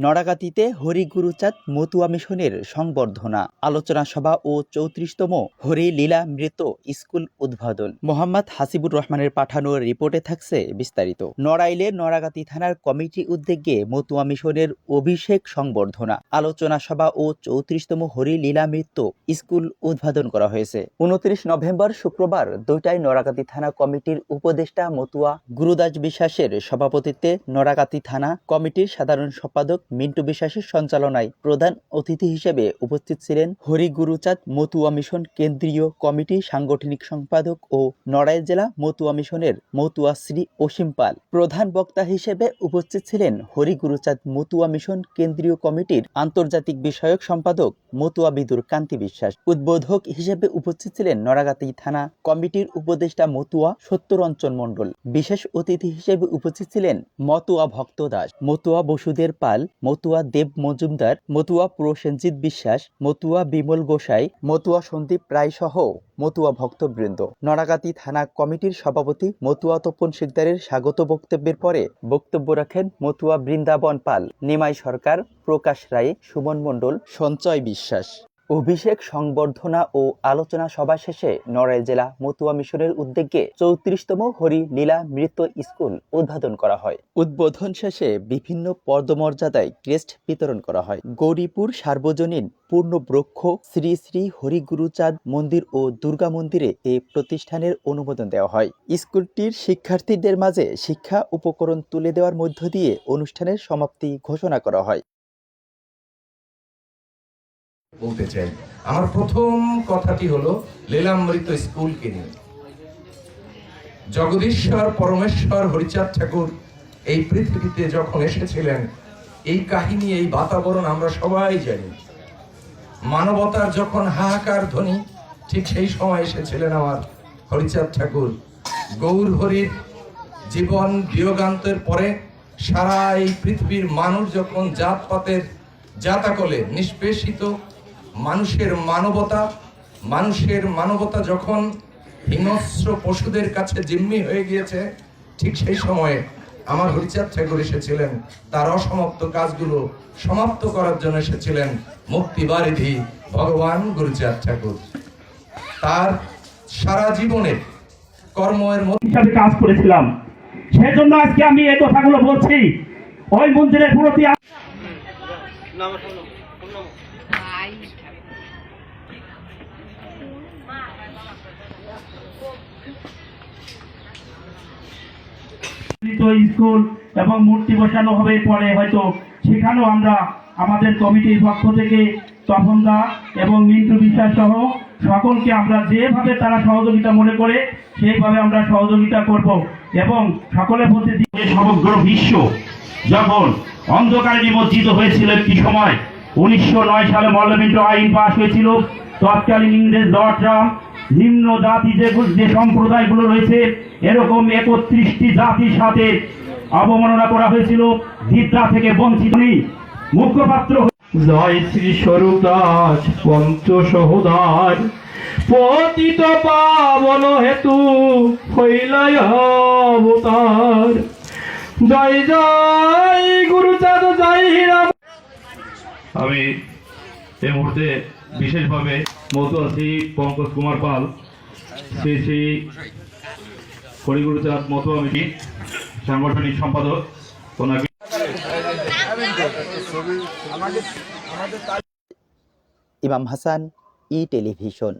নড়াগাতিতে হরিগুরুচাঁদ মতুয়া মিশনের সংবর্ধনা, আলোচনা সভা ও চৌত্রিশতম হরি লীলা মৃত স্কুল উদ্বোধন। মোহাম্মদ হাসিবুর রহমানের পাঠানো রিপোর্টে থাকছে বিস্তারিত। নড়াইলে নড়াগাতি থানার কমিটি উদ্যোগে মতুয়া মিশনের অভিষেক সংবর্ধনা, আলোচনা সভা ও চৌত্রিশতম হরি লীলা মৃত্য স্কুল উদ্বোধন করা হয়েছে। উনত্রিশ নভেম্বর শুক্রবার দুইটায় নড়াগাতি থানা কমিটির উপদেষ্টা মতুয়া গুরুদাস বিশ্বাসের সভাপতিত্বে নড়াগাতি থানা কমিটির সাধারণ সম্পাদক মিন্টু বিশ্বাসের সঞ্চালনায় প্রধান অতিথি হিসেবে উপস্থিত ছিলেন হরিগুরুচাঁদ মতুয়া মিশন কেন্দ্রীয় কমিটি সাংগঠনিক সম্পাদক ও নড়াইল জেলা মতুয়া মিশনের মতুয়া শ্রী অসীম পাল। প্রধান বক্তা হিসেবে উপস্থিত ছিলেন হরিগুরুচাঁদ মতুয়া মিশন কেন্দ্রীয় কমিটির আন্তর্জাতিক বিষয়ক সম্পাদক মতুয়া বিদুর কান্তি বিশ্বাস। উদ্বোধক হিসেবে উপস্থিত ছিলেন নড়াগাতি থানা কমিটির উপদেষ্টা মতুয়া সত্যরঞ্জন মণ্ডল। বিশেষ অতিথি হিসেবে উপস্থিত ছিলেন মতুয়া ভক্ত দাস। মতুয়া বসুদের পাল মতুয়া দেব মজুমদার, মতুয়া প্রসেনজিৎ বিশ্বাস, মতুয়া বিমল গোসাই, মতুয়া সন্দীপ রায় সহ মতুয়া ভক্তবৃন্দ। নড়াগাতি থানা কমিটির সভাপতি মতুয়া তপন শিকদারের স্বাগত বক্তব্যের পরে বক্তব্য রাখেন মতুয়া বৃন্দাবন পাল। নিমাই সরকার, প্রকাশ রায়, সুমন মণ্ডল, সঞ্চয় বিশ্বাস। অভিষেক সংবর্ধনা ও আলোচনা সভা শেষে নড়াইল জেলা মতুয়া মিশনের উদ্যোগে চৌত্রিশতম হরি লীলা মৃত স্কুল উদ্বোধন করা হয়। উদ্বোধন শেষে বিভিন্ন পদমর্যাদায় ক্রেস্ট বিতরণ করা হয়। গৌরীপুর সার্বজনীন পূর্ণ ব্রক্ষ শ্রী শ্রী হরিগুরুচাঁদ মন্দির ও দুর্গা মন্দিরে এই প্রতিষ্ঠানের অনুমোদন দেওয়া হয়। স্কুলটির শিক্ষার্থীদের মাঝে শিক্ষা উপকরণ তুলে দেওয়ার মধ্য দিয়ে অনুষ্ঠানের সমাপ্তি ঘোষণা করা হয়। বলতে চাই আমার প্রথম কথাটি হলো, লীলামৃত স্কুলকে নিয়ে। জগদীশ্বর, পরমেশ্বর, হরিচাঁদ ঠাকুর এই পৃথিবীতে যখন এসেছিলেন, এই কাহিনী, এই বাতাবরণ আমরা সবাই জানি। মানবতার যখন হাহাকার ধ্বনি, ঠিক সেই সময় এসেছিলেন আমার হরিচাঁদ ঠাকুর। গৌর হরির জীবন বিয়োগান্তের পরে সারা এই পৃথিবীর মানুষ যখন জাতপাতের জাতাকলে নিষ্পেষিত মানুষের মানবতা মানুষের মানবতা যখন হিংস্র পশুদের কাছে জিম্মি হয়ে গিয়েছে ঠিক সেই সময়ে আমার হরিচাঁদ ঠাকুর এসেছিলেন। তার অসমাপ্ত কাজগুলো সমাপ্ত করার জন্য এসেছিলেন মুক্তিবারিধি ভগবান গুরুচাঁদ ঠাকুর। তার সারা জীবনের কর্মের মধ্যে হিসাবে কাজ করেছিলাম। সেজন্য আজকে আমি এই কথাগুলো বলছি। ওই মন্দিরের প্রতি স্কুল এবং মূর্তি বসানো হবে পরে, হয়তো। সেখানেও আমরা আমাদের কমিটির পক্ষ থেকে তপন দা এবং মিন্টু বিশ্বাস সহ সকলকে আমরা যেভাবে তারা সহযোগিতা মনে করে, সেইভাবে আমরা সহযোগিতা করব এবং সকলে বলতে সমগ্র বিশ্ব যখন অন্ধকারে নিমজ্জিত হয়েছিল একটি সময়, উনিশশো নয় সালে মল্লবিন্দ আইন পাশ হয়েছিল। তৎকালীন ইংরেজ লর্ডরা নিম্ন জাতি যে যে সম্প্রদায়গুলো রয়েছে এরকম একত্রিশটি জাতির সাথে অবমাননা করা হয়েছিল। বিদ্যা থেকে বঞ্চিত নেই। মুখপাত্র জয় শ্রী স্বরূপ দাস পঞ্চ সহদার পতিত পাবন হেতু হইলায় অবতার। জয় জয় গুরুচাঁদ জয় আমি এই মুহূর্তে বিশেষভাবে মতুয়া শ্রী পঙ্কজ কুমার পাল, শ্রী শ্রী হরিগুরুচাঁদ মতুয়া মিটি সাংগঠনিক সম্পাদক, ওনাকে ইমাম হাসান, ই টেলিভিশন।